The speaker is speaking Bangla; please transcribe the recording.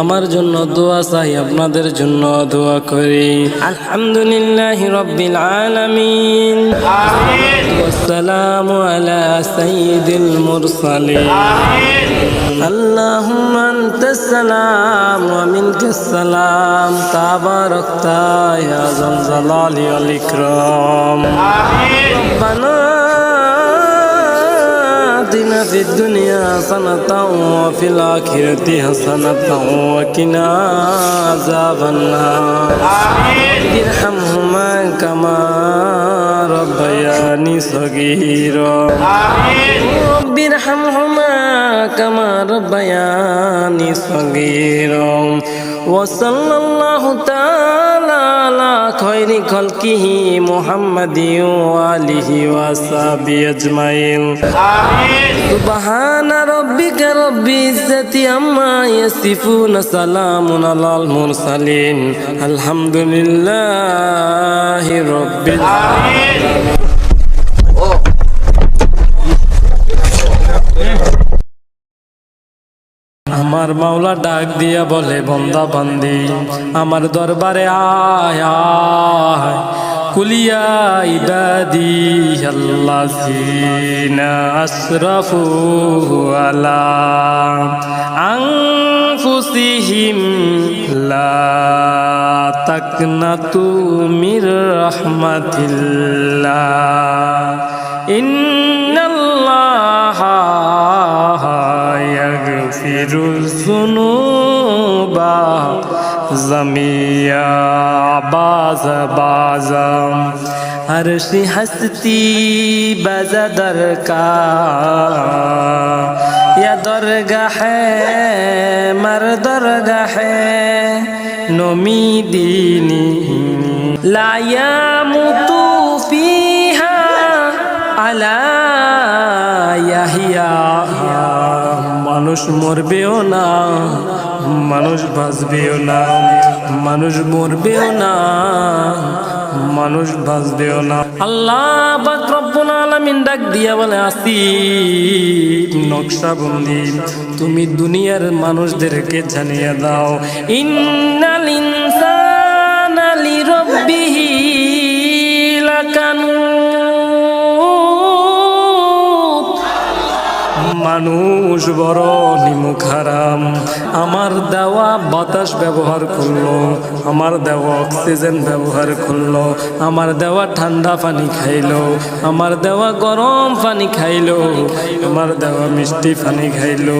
আমার জন্য দোয়া চাই আপনাদের জন্য দোয়া করি আলহামদুলিল্লাহ রব্বিল আলামিন والسلام على سيد المرسلين اللهم انت السلام ومنك السلام تباركت يا ذا الجلال والاكرام آتنا في الدنيا حسنة وفي الآخرة حسنة وقنا عذاب النار ارحمهما كما ربياني صغيرا رب ارحمهما كما ربياني صغيرا وصلى الله تعالى আলা খৈরি খলকিহি মুহাম্মাদিও আলিহি ওয়াসাবি আজমাইন। সুবহানা রব্বিকা রব্বিল ইজ্জাতি আম্মা ইয়াসিফুন সালামুন আলাল মুরসালিন। আলহামদুলিল্লাহি রব্বিল আলামিন। আমার মাওলা ডাক দিয়া বলে, বন্দা বান্দি, আমার দরবারে আয় আয়। কুলিয়া ইবাদি আল্লাযিনা আসরাফু আলা আনফুসিহিম লা তাকনাতু মির রাহমাতিল্লাহ। ইন্নাল্লাহা जमिया बाज बाजम हर्षि हस्ती बज दर का या दरगाह है मर दरगाह है नोमी दीनी लाया মানুষ মরবেও না, মানুষ বাঁচবেও না, মানুষ মরবেও না, মানুষ বাঁচবেও না। আল্লাহ পাক রব্বুল আলামিন ডাক দিয়া বলে আসি নকশাবন্দি, তুমি দুনিয়ার মানুষদেরকে জানিয়ে দাও, ইন্নাল ইনসানা মানুষ বড় নিমুখ হারাম আমার দেওয়া বাতাস ব্যবহার করল, আমার দেওয়া অক্সিজেন ব্যবহার করল, আমার দেওয়া ঠান্ডা পানি খাইলো, আমার দেওয়া গরম পানি খাইলো, আমার দেওয়া মিষ্টি পানি খাইলো।